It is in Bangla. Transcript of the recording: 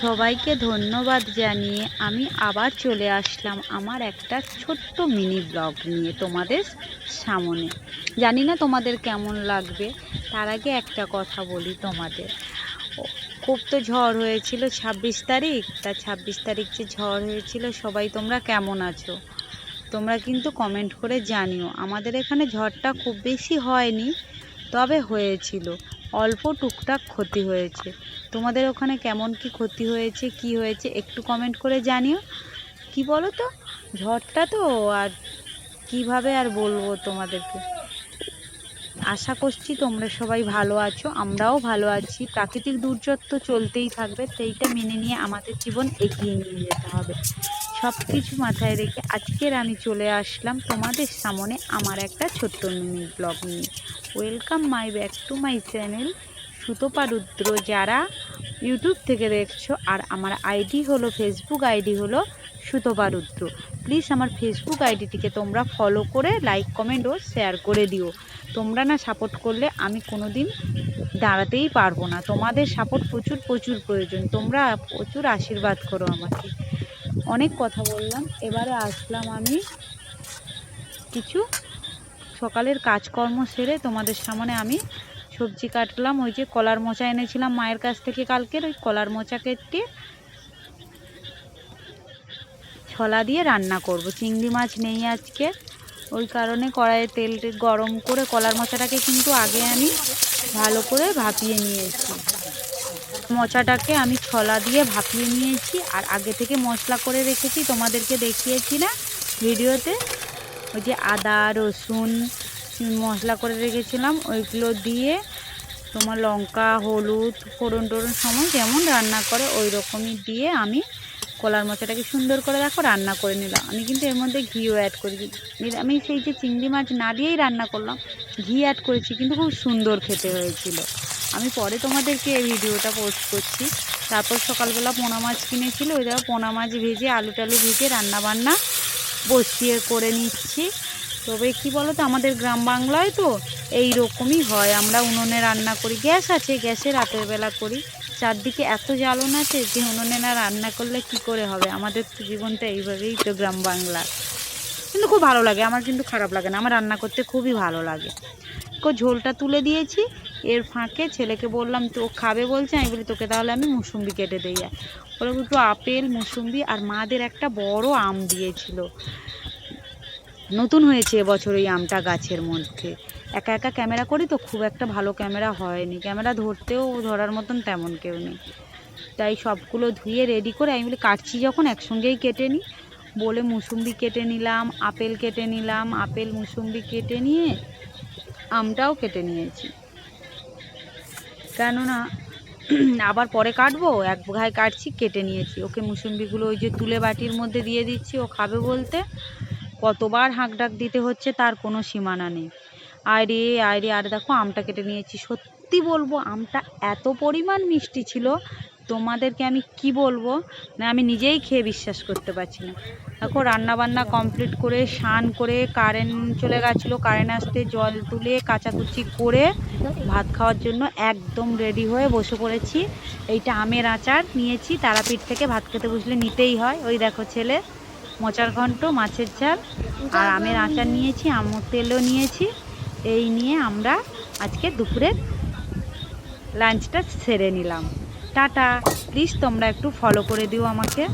সবাইকে ধন্যবাদ জানিয়ে আমি আবার চলে আসলাম আমার একটা ছোট্ট মিনি ব্লগ নিয়ে তোমাদের সামনে। জানি না তোমাদের কেমন লাগবে, তার আগে একটা কথা বলি তোমাদের। খুব তো ঝড় হয়েছিল ছাব্বিশ তারিখ, তা ছাব্বিশ তারিখ যে ঝড় হয়েছিল, সবাই তোমরা কেমন আছো? তোমরা কিন্তু কমেন্ট করে জানিও। আমাদের এখানে ঝড়টা খুব বেশি হয়নি, তবে হয়েছিল। অল্প টুকটাক ক্ষতি হয়েছে। তোমাদের ওখানে কেমন কি ক্ষতি হয়েছে, কি হয়েছে একটু কমেন্ট করে জানিও। কি বলো তো ঝড়টা তো, আর কীভাবে আর বলব তোমাদেরকে? আশা করছি তোমরা সবাই ভালো আছো, আমরাও ভালো আছি। প্রাকৃতিক দুর্যোগ তো চলতেই থাকবে, সেইটা মেনে নিয়ে আমাদের জীবন এগিয়ে নিয়ে যেতে হবে। সব কিছু মাথায় রেখে আজকের আমি চলে আসলাম তোমাদের সামনে আমার একটা ছোট্ট মিনি ব্লগ নিয়ে। Welcome my back to my channel Sutapa Rudra যারা ইউটিউব থেকে দেখছ, আর আমার আইডি হলো ফেসবুক আইডি হলো সুতপা রুদ্র প্লিজ আমার ফেসবুক আইডিটিকে তোমরা ফলো করে লাইক কমেন্ট ও শেয়ার করে দিও। তোমরা না সাপোর্ট করলে আমি কোনো দিন দাঁড়াতেই পারব না। তোমাদের সাপোর্ট প্রচুর প্রচুর প্রয়োজন। তোমরা প্রচুর আশীর্বাদ করো আমাকে। অনেক কথা বললাম। এবারে আসলাম আমি কিছু সকালের কাজকর্ম সেরে তোমাদের সামনে আমি সবজি কাটলাম, ওই যে কলার মোচা এনেছিলাম মায়ের কাছ থেকে কালকের, ওই কলার মোচা কেটে ছলা দিয়ে রান্না করব। চিংড়ি মাছ নেই আজকে, ওই কারণে কড়াইয়ে তেলটি গরম করে কলার মোচাটাকে কিন্তু আগে আমি ভালো করে ভাপিয়ে নিয়েছি। মোচাটাকে আমি ছলা দিয়ে ভাপিয়ে নিয়েছি, আর আগে থেকে মশলা করে রেখেছি, তোমাদেরকে দেখিয়েছি না ভিডিওতে। ওই যে আদা, রসুন মশলা করে রেখেছিলাম, ওইগুলো দিয়ে তোমার লঙ্কা, হলুদ, ফোড়ন টোড়ন সময় যেমন রান্না করে ওই রকমই দিয়ে আমি কলার মোচাটাকে সুন্দর করে দেখো রান্না করে নিলাম। আমি কিন্তু এর মধ্যে ঘিও অ্যাড করেছি। আমি সেই যে চিংড়ি মাছ না দিয়েই রান্না করলাম, ঘি অ্যাড করেছি কিন্তু খুব সুন্দর খেতে হয়েছিল। আমি পরে তোমাদেরকে এই ভিডিওটা পোস্ট করছি। তারপর সকালবেলা পোনা মাছ কিনেছিল, ওই দেখো পোনা মাছ ভেজে আলু টালু ভেজে রান্না বান্না বসিয়ে করে নিচ্ছি। তবে কি বলো তো আমাদের গ্রাম বাংলায় তো এই রকমই হয়। আমরা উনুনে রান্না করি। গ্যাস আছে, গ্যাসে রাতের বেলা করি। চারদিকে এত জ্বালন আছে যে উনুনে না রান্না করলে কি করে হবে? আমাদের তো জীবনটা এইভাবেই তো গ্রাম বাংলা কিন্তু খুব ভালো লাগে। আমার কিন্তু খারাপ লাগে না। আমার রান্না করতে খুবই ভালো লাগে। কো, ঝোলটা তুলে দিয়েছি। এর ফাঁকে ছেলেকে বললাম, তো খাবে বলছে? আমি বলি, তোকে তাহলে আমি মুসুম্বি কেটে দিই। ওরা একটু আপেল, মুসুম্বি আর মাদের একটা বড় আম দিয়েছিল। নতুন হয়েছে এবছর ওই আমটা গাছের মধ্যে। একা একা ক্যামেরা করি তো খুব একটা ভালো ক্যামেরা হয়নি। ক্যামেরা ধরতেও ধরার মতন তেমন কেউ নেই। তাই সবগুলো ধুয়ে রেডি করে আমি বলি কাটছি যখন একসঙ্গেই কেটে নিই। বলে মুসুম্বি কেটে নিলাম, আপেল কেটে নিলাম, আপেল, মুসুম্বি কেটে নিয়ে আমটাও কেটে নিয়েছি। কেননা আবার পরে কাটবো, এক ঘায় কাটছি, কেটে নিয়েছি। ওকে মুসুম্বিগুলো ওই যে তুলে বাটির মধ্যে দিয়ে দিচ্ছি, ও খাবে বলতে। কতবার হাঁক ডাক দিতে হচ্ছে তার কোনো সীমানা নেই। আরে আরে আর দেখো আমটা কেটে নিয়েছি। সত্যি বলব, আমটা এত পরিমাণ মিষ্টি ছিল, তোমাদেরকে আমি কি বলব? না আমি নিজেই খেয়ে বিশ্বাস করতে পারছি না। দেখো রান্নাবান্না কমপ্লিট করে, স্নান করে কারেন্ট চলে গেছিল কারেন্ট আসতে জল তুলে, কাচাকুচি করে, ভাত খাওয়ার জন্য একদম রেডি হয়ে বসে পড়েছি। এইটা আমের আচার নিয়েছি, তারাপীঠ থেকে ভাত খেতে বসলে নিতেই হয়। ওই দেখো ছেলে, মোচার ঘন্ট, মাছের ঝাল, আর আমের আচার নিয়েছি আমুর তেলও নিয়েছি। এই নিয়ে আমরা আজকে দুপুরের লাঞ্চটা সেরে নিলাম। টাটা। প্লিজ তোমরা একটু ফলো করে দিও আমাকে।